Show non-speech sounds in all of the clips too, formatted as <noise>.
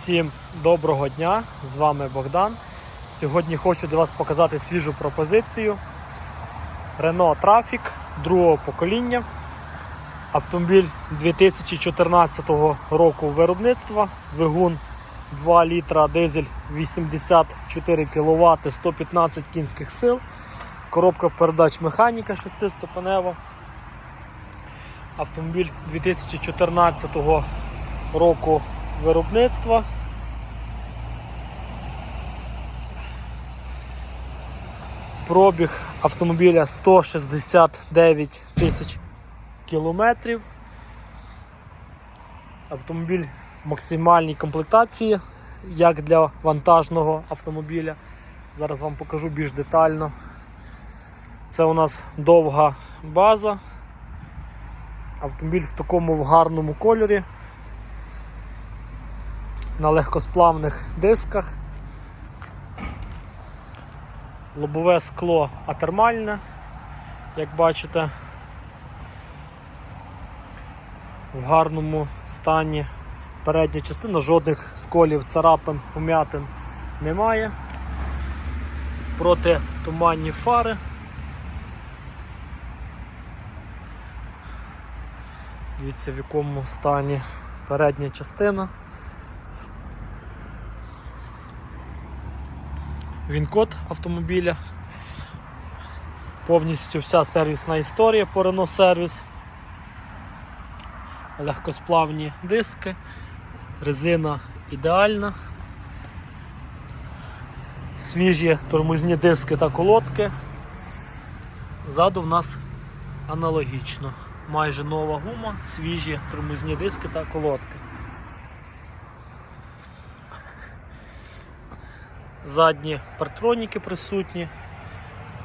Всім доброго дня! З вами Богдан. Сьогодні хочу для вас показати свіжу пропозицію. Renault Trafic другого покоління. Автомобіль 2014 року виробництва. Двигун 2 літра дизель 84 кВт 115 кінських сил. Коробка передач механіка 6-ступенева. Автомобіль 2014 року виробництва. Пробіг автомобіля 169 тисяч кілометрів. Автомобіль в максимальній комплектації, як для вантажного автомобіля. Зараз вам покажу більш детально. Це у нас довга база. Автомобіль в такому гарному кольорі на легкосплавних дисках. Лобове скло атермальне, як бачите, в гарному стані. Передня частина, жодних сколів, царапин, вмятин немає. Проти туманні фари. Дивіться, в якому стані передня частина. Він-код автомобіля. Повністю вся сервісна історія по Renault Service. Легкосплавні диски, резина ідеальна, свіжі тормозні диски та колодки. Ззаду в нас аналогічно. Майже нова гума, свіжі тормозні диски та колодки. Задні партроніки присутні,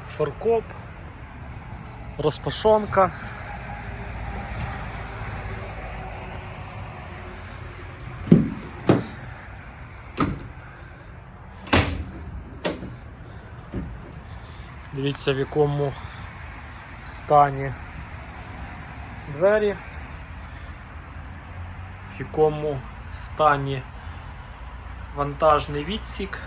форкоп, розпашонка. Дивіться в якому стані двері, в якому стані вантажний відсік.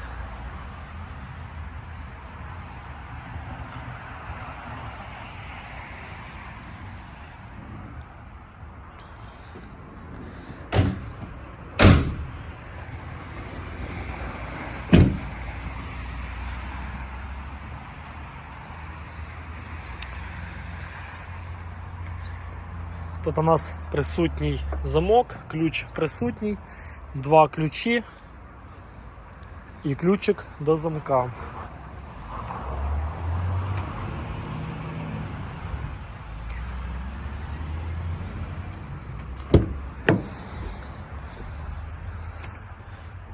Тут у нас присутній замок, ключ присутній, два ключі і ключик до замка.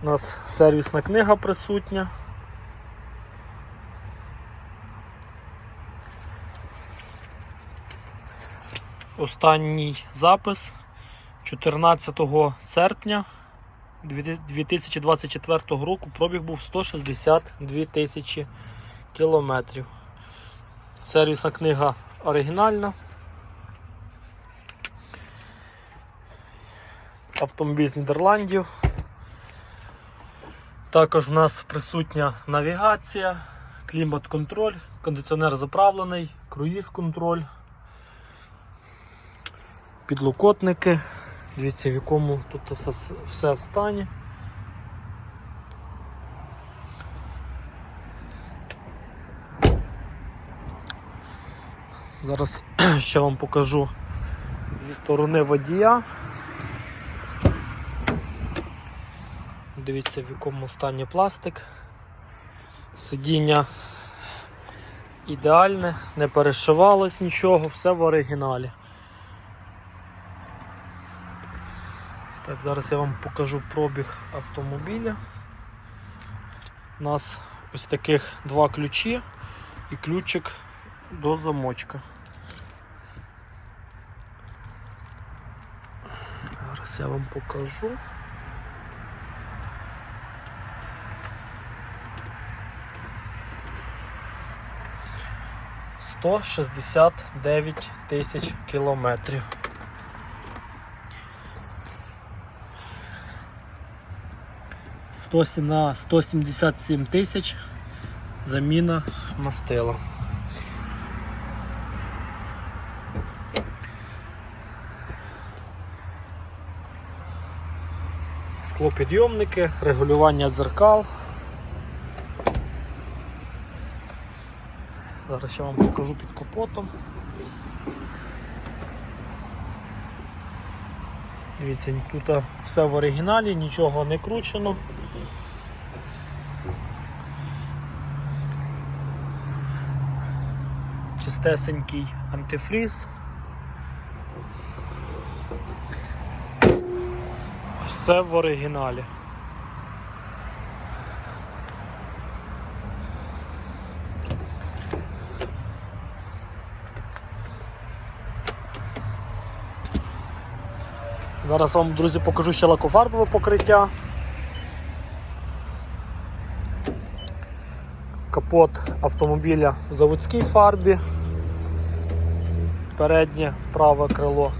У нас сервісна книга присутня. Останній запис 14 серпня 2024 року пробіг був 162 тисячі кілометрів. Сервісна книга оригінальна. Автомобіль з Нідерландів. Також в нас присутня навігація, клімат-контроль, кондиціонер заправлений, круїз-контроль підлокотники. Дивіться, в якому тут все, все стані. Зараз <clears throat> ще вам покажу зі сторони водія. Дивіться, в якому стані пластик. Сидіння ідеальне, не перешивалось нічого, все в оригіналі. Так, зараз я вам покажу пробіг автомобіля. У нас ось таких два ключі і ключик до замочка. Зараз я вам покажу. Сто шістдесят дев'ять тисяч кілометрів. 100 на 177 тисяч заміна мастила. Склопідйомники, регулювання дзеркал. Зараз я вам покажу під капотом. Дивіться, тут все в оригіналі, нічого не кручено. Чистесенький антифріз. Все в оригіналі. Зараз вам, друзі, покажу ще лакофарбове покриття. Капот автомобіля в заводській фарбі. Переднє праве крило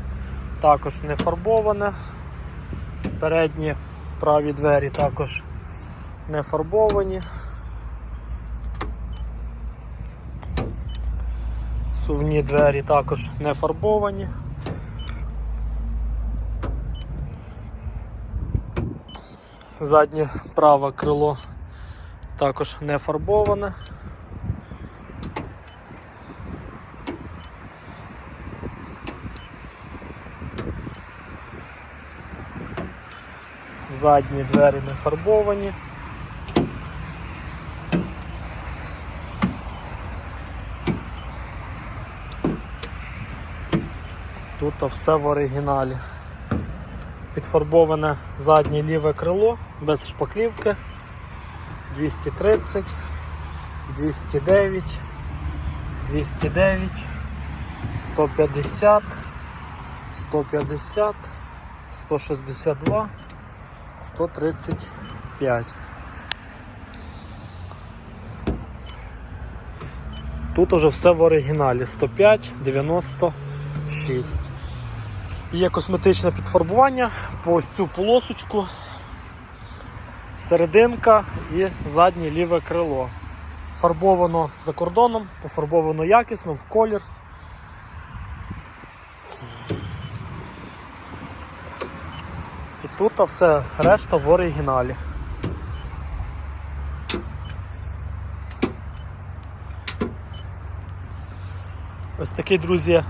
також не фарбоване. Передні праві двері також не фарбовані. Сувні двері також не фарбовані. Заднє праве крило також не фарбоване. Задні двері не фарбовані. Тут все в оригіналі. Підфарбоване заднє ліве крило без шпаклівки 230, 209, 209, 150, 150, 162, 135. Тут уже все в оригіналі 105, 96. Є косметичне підфарбування по ось цю полосочку, серединка і заднє ліве крило. Фарбовано за кордоном, пофарбовано якісно в колір. І тут все решта в оригіналі. Ось такий, друзі,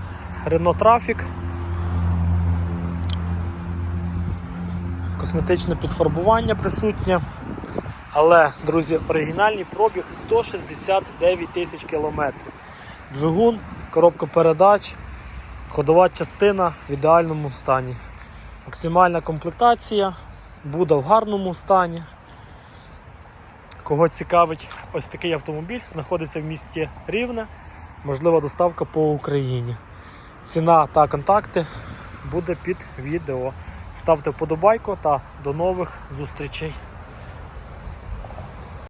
Renault Traffic. Косметичне підфарбування присутнє. Але, друзі, оригінальний пробіг 169 тисяч кілометрів. Двигун, коробка передач, ходова частина в ідеальному стані. Максимальна комплектація, буде в гарному стані. Кого цікавить ось такий автомобіль, знаходиться в місті Рівне, можлива доставка по Україні. Ціна та контакти буде під відео. Ставте вподобайку та до нових зустрічей.